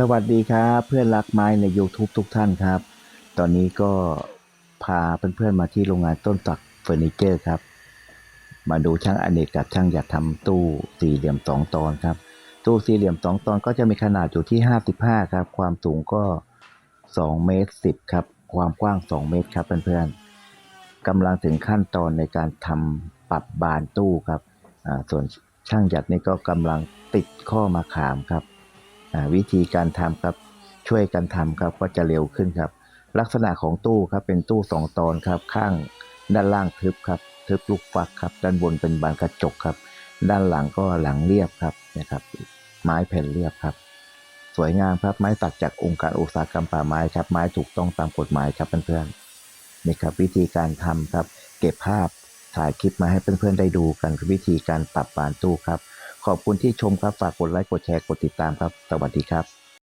สวัสดีครับเพื่อนรักไม้ใน YouTube ทุกท่านครับ ตอนนี้ก็พาเพื่อนๆมาที่โรงงานต้นตักเฟอร์นิเจอร์ครับ มาดูช่างอเนกกับช่างอยากทำตู้สี่เหลี่ยมสองตอนครับ ตู้สี่เหลี่ยมสองตอนก็จะมีขนาดอยู่ที่55ครับ ความสูงก็2เมตร10ครับ ความกว้าง2เมตรครับเพื่อนๆกำลังถึงขั้นตอนในการทำปรับบานตู้ครับอ่าส่วนช่างหยัดนี่ก็กำลังติดข้อมาขามครับ วิธีการทำครับ ช่วยกันทำครับก็จะเร็วขึ้นครับ ลักษณะของตู้ครับเป็นตู้สองตอนครับ ข้างด้านล่างทึบครับทึบลูกฟักครับ ด้านบนเป็นบานกระจกครับ ด้านหลังก็หลังเรียบครับนะครับ ไม้แผ่นเรียบครับ สวยงามครับไม้ตัดจากองค์การอุตสาหกรรมป่าไม้ครับ ไม้ถูกต้องตามกฎหมายครับเพื่อนๆนี่ครับวิธีการทำครับ เก็บภาพถ่ายคลิปมาให้เพื่อนๆได้ดูกันวิธีการปรับบานตู้ครับ ขอบคุณที่ชมครับ ฝากกดไลค์ กดแชร์ กดติดตามครับ สวัสดีครับ